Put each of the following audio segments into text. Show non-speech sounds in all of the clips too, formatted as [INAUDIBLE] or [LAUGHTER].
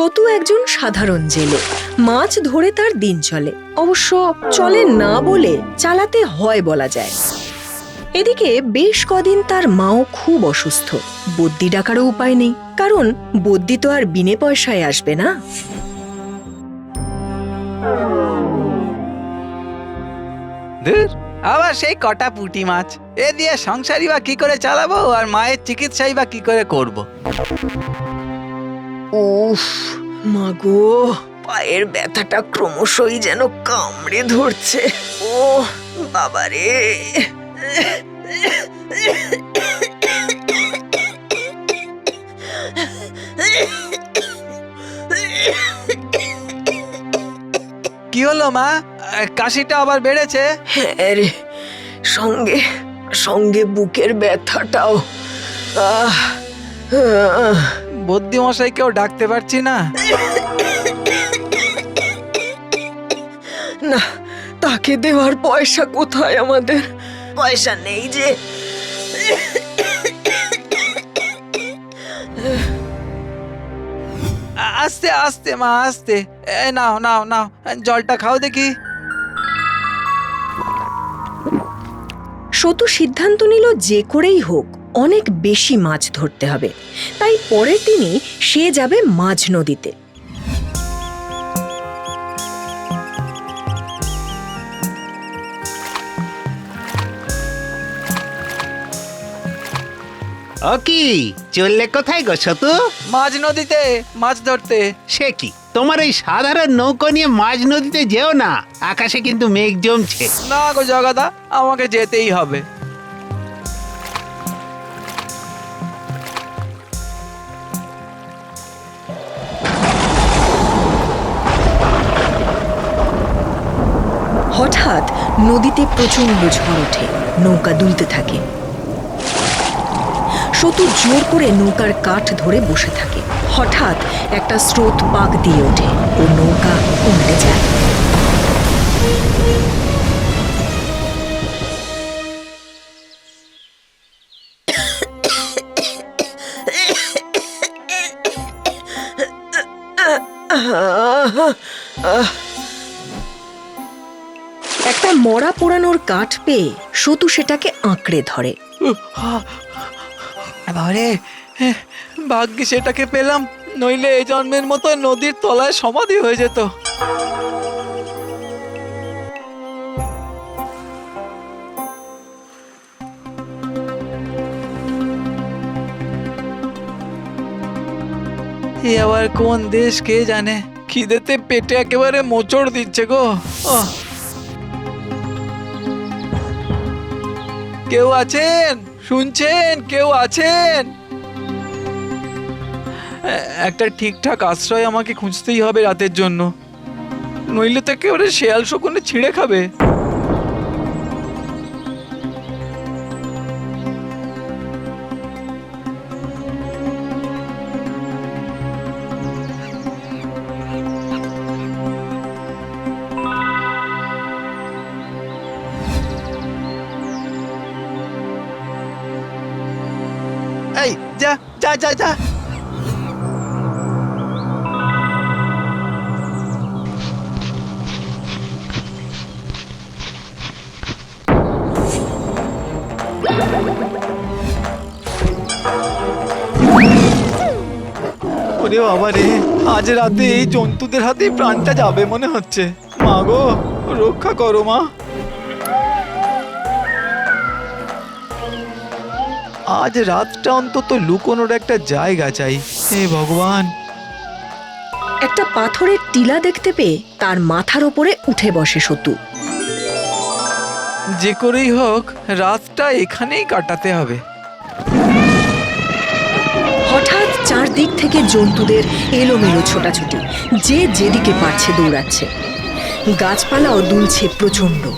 সতু একজন সাধারণ জেলে। মাছ ধরে তার দিন চলে। অবশ্য চলে না বলে চালাতে হয় বলা যায়। এদিকে বেশ কদিন তার মাও খুব অসুস্থ। বদ্যি ডাকারও উপায় নেই। কারণ বদ্যি তো আর বিনে পয়সায় আসবে না। আবার সেই কটা পুঁটি মাছ। এ দিয়ে সংসারই বা কি করে চালাবো আর মায়ের চিকিৎসাই বা কি করে করব। উফ। মাগো পায়ের ব্যথাটা ক্রমশই যেন কামড়ে ধরছে। ও বাবারে কি হলো মা? কাশিটা আবার বেড়েছে? হ্যাঁ রে সঙ্গে সঙ্গে বুকের ব্যথাটাও। আহ আহ। বদ্যি মশাইকেও ডাকতে পারছি না। না তাকে দেওয়ার পয়সা কোথায় আমাদের? পয়সা নেই যে। আস্তে আস্তে মা আস্তে। এ নাও নাও নাও জলটা খাও দেখি। সতু সিদ্ধান্ত নিল যে করেই হোক। অনেক বেশি মাছ ধরতে হবে। তাই পরের দিনই সে যাবে মাঝ নদীতে। ও কি? চললে কোথায় গো শতু মাঝ নদীতে মাছ ধরতে। সে কি? তোমার ওই সাধারণ নৌকো নিয়ে মাঝ নদীতে যেও না? আকাশে কিন্তু মেঘ জমছে। না গো জগাদা আমাকে যেতেই হবে। নদীতে প্রচণ্ড ঝড় ওঠে, নৌকা দুলতে থাকে। সতু জোর করে নৌকার কাঠ ধরে বসে থাকে। হঠাৎ একটা স্রোত পাক দিয়ে ওঠে ও নৌকা উল্টে যায়। [LAUGHS] একটা মরা পোড়ানোর কাঠ পেয়ে সতু সেটাকে আঁকড়ে ধরে। ভাগ্যে সেটাকে পেলাম, নইলে এই জন্মের মতো নদীর তলায় সমাধি হয়ে যেত। এ আবার কোন দেশ কে জানে? খিদেতে পেটে একেবারে মোচড় দিচ্ছে গো। কেউ আছেন? শুনছেন? কেউ আছেন? একটা ঠিকঠাক আশ্রয় আমাকে খুঁজতেই হবে রাতের জন্য। নইলে তো একেবারে শেয়াল শকুনে ছিঁড়ে খাবে। এই, যা যা যা যা। ওরে বাবা রে, আজ রাতে এই জন্তুদের হাতে প্রাণটা যাবে মনে হচ্ছে। মা গো, রক্ষা করো মা। আজ রাতটা অন্তত লুকোনোর একটা জায়গা চাই। হে ভগবান। একটা পাথরের টিলা দেখতে পেয়ে তার মাথার ওপরে উঠে বসে সতু। যে করেই হোক রাতটা এখানেই কাটাতে হবে। হঠাৎ চারদিক থেকে জন্তুদের এলোমেলো ছোটাছুটি। যে যেদিকে পারছে দৌড়াচ্ছে। গাছপালাও দুলছে প্রচণ্ড।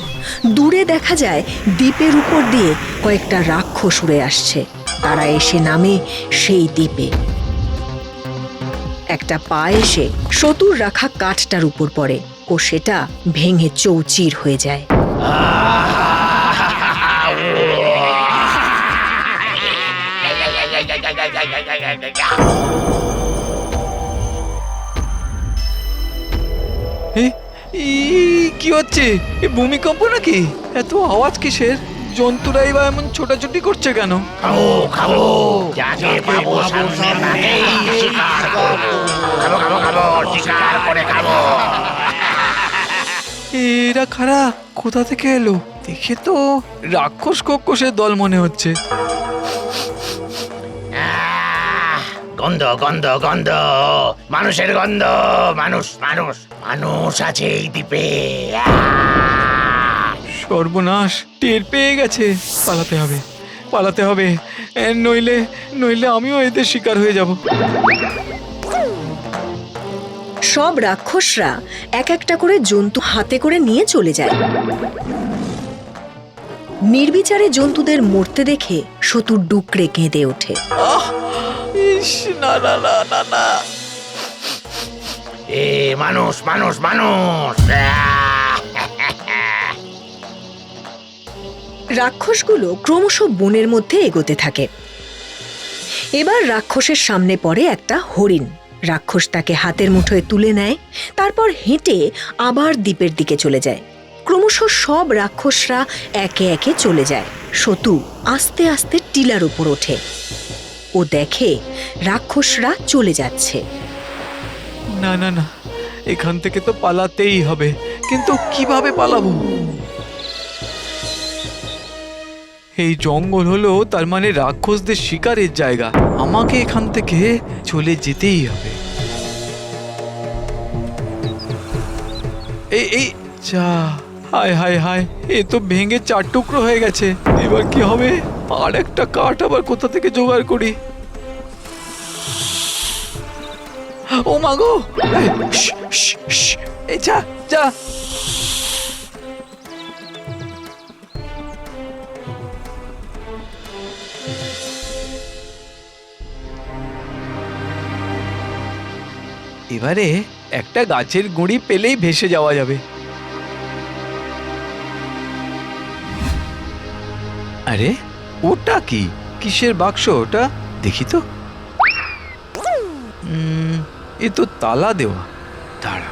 দূরে দেখা যায় দ্বীপের উপর দিয়ে কয়েকটা রাক্ষস উড়ে আসছে। তারা এসে নামে সেই দ্বীপে। একটা পা এসে সতুর রাখা কাঠটার উপর পড়ে ও সেটা ভেঙে চৌচির হয়ে যায়। কি হচ্ছে? ভূমিকম্প নাকি? এত আওয়াজ কিসের? জন্তুরাই বা এমন ছোটাছুটি করছে কেন? খাব খাব। যাকে পাবো সামনে তাকেই শিকার করব। খাব খাব খাব শিকার করে খাব। এরা খারা কোথা থেকে এলো? দেখে তো রাক্ষস কক্ষসের দল মনে হচ্ছে। আহ, গন্ধ গন্ধ গন্ধ। মানুষের গন্ধ। মানুষ মানুষ মানুষ আছে এই দ্বীপে। আহ! সর্বনাশ টের পেয়ে গেছে। পালাতে হবে পালাতে হবে। নইলে নইলে আমিও এদের শিকার হয়ে যাব। সব রাক্ষসরা এক একটা করে জন্তু হাতে করে নিয়ে চলে যায়। নির্বিচারে জন্তুদের মরতে দেখে শতুর ডুকরে কেঁদে ওঠে। ইস না না না না না। এ মানুষ মানুষ মানুষ। রাক্ষসগুলো ক্রমশ বনের মধ্যে এগোতে থাকে। এবার রাক্ষসের সামনে পড়ে একটা হরিণ। রাক্ষস তাকে হাতের মুঠোয় তুলে নেয়, তারপর হেঁটে আবার দ্বীপের দিকে চলে যায়। ক্রমশ সব রাক্ষসরা একে একে চলে যায়। সতু আস্তে আস্তে টিলার উপর ওঠে। ও দেখে রাক্ষসরা চলে যাচ্ছে। না না না, এখান থেকে তো পালাতেই হবে। কিন্তু কীভাবে পালাবো? এই জঙ্গল হলো তার মানে রাক্ষসদের শিকারের জায়গা। আমাকে এখান থেকে চলে যেতেই হবে। এই এই যা হায় হায় হায় এ তো ভেঙে চার টুকরো হয়ে গেছে। এবার কি হবে? আর একটা কাঠ আবার কোথা থেকে জোগাড় করি? ও মাগো এই, যা যা। এবারে একটা গাছের গুঁড়ি পেলেই ভেসে যাওয়া যাবে আরে ওটা কি কিসের বাক্স ওটা দেখি তো এ তো তালা দেওয়া দাঁড়া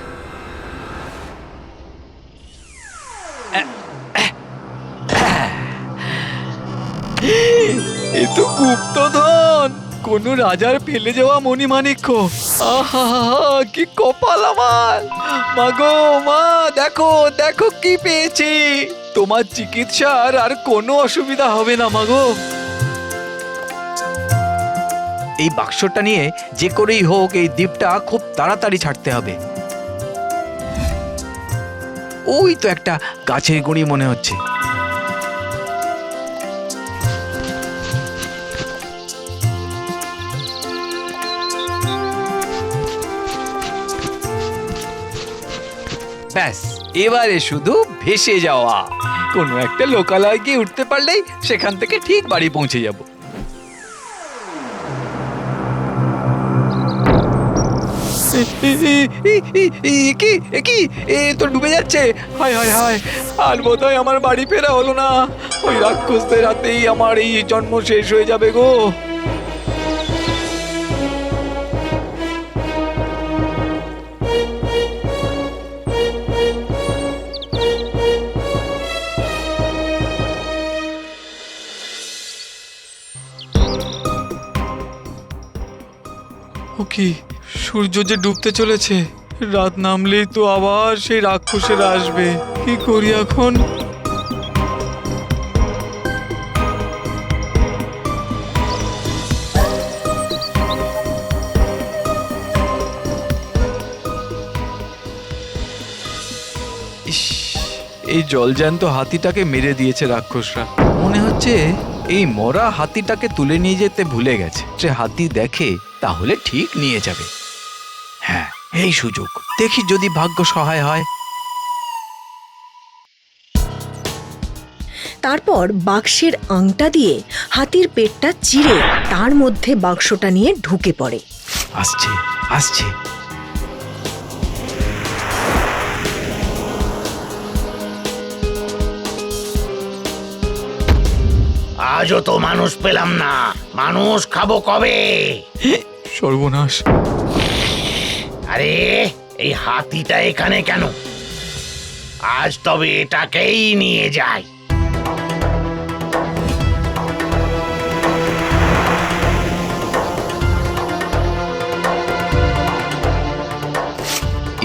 এ তো গুপ্তধন কোন রাজার ফেলে যাওয়া মণিমাণিক্য। আহা, কি কপাল আমার। মাগো মা, দেখো দেখো কি পেয়েছি। তোমার চিকিৎসার আর কোনো অসুবিধা হবে না মাগো এই বাক্সটা নিয়ে যে করেই হোক, এই দ্বীপটা খুব তাড়াতাড়ি ছাড়তে হবে। ওই তো একটা গাছের গুঁড়ি মনে হচ্ছে। ব্যাস, এবারে শুধু ভেসে যাওয়া। কোনো একটা লোকালয় গিয়ে উঠতে পারলেই সেখান থেকে ঠিক বাড়ি পৌঁছে যাব। কি কি? এ তো ডুবে যাচ্ছে। হায় হায় হায়। আর বোধহয় আমার বাড়ি ফেরা হলো না। ওই রাক্ষসদের হাতেই আমার এই জন্ম শেষ হয়ে যাবে গো। ও কি, সূর্য যে ডুবতে চলেছে, রাত নামলেই তো আবার সেই রাক্ষসেরা আসবে। কি করি এখন? ইস, এই জলজ্যান্ত হাতিটাকে মেরে দিয়েছে রাক্ষসরা। মনে হচ্ছে এই মরা হাতিটাকে তুলে নিয়ে যেতে ভুলে গেছে। সে হাতি দেখে তাহলে ঠিক নিয়ে যাবে। হ্যাঁ এই সুযোগ। দেখি যদি ভাগ্য সহায় হয়। তারপর বাক্সের আংটা দিয়ে হাতির পেটটা চিরে তার মধ্যে বাক্সটা নিয়ে ঢুকে পড়ে। আসছে আসছে। আজও তো মানুষ পেলাম না। মানুষ খাব কবে? সর্বনাশ। আরে এই হাতিটা এখানে কেন? আজ তবে এটাকেই নিয়ে যাই।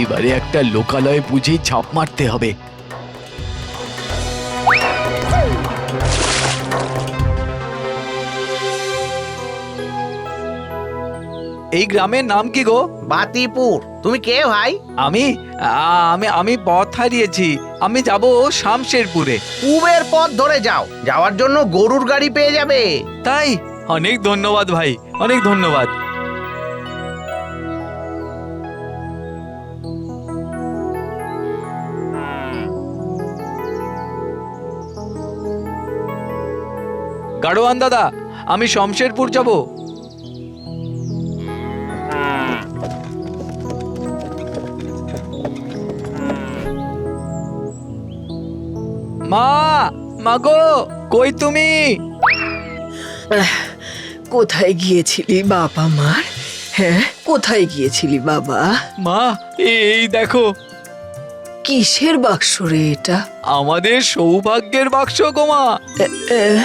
এবারে একটা লোকালয় বুঝেই ছাপ মারতে হবে। এই গ্রামের নাম কি গো? বাতিপুর। তুমি কে ভাই? আমি আ- আমি আমি পথ হারিয়েছি। আমি যাব শামশেরপুরে। পূবের পথ ধরে যাও। যাওয়ার জন্য গরুর গাড়ি পেয়ে যাবে। তাই? অনেক ধন্যবাদ ভাই অনেক ধন্যবাদ। গাড়োয়ান দাদা আমি শমশেরপুর যাব। মা মাগো কই তুমি? কোথায় গিয়েছিলি বাবা মার? হ্যাঁ কোথায় গিয়েছিলি বাবা? মা এই দেখো। কিসের বাক্স রে এটা? আমাদের সৌভাগ্যের বাক্স গোমা এ, এ,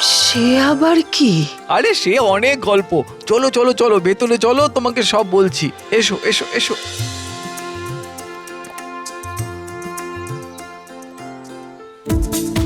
সে আবার কি? আরে সে অনেক গল্প। চলো চলো চলো ভেতরে চলো তোমাকে সব বলছি। এসো এসো এসো। you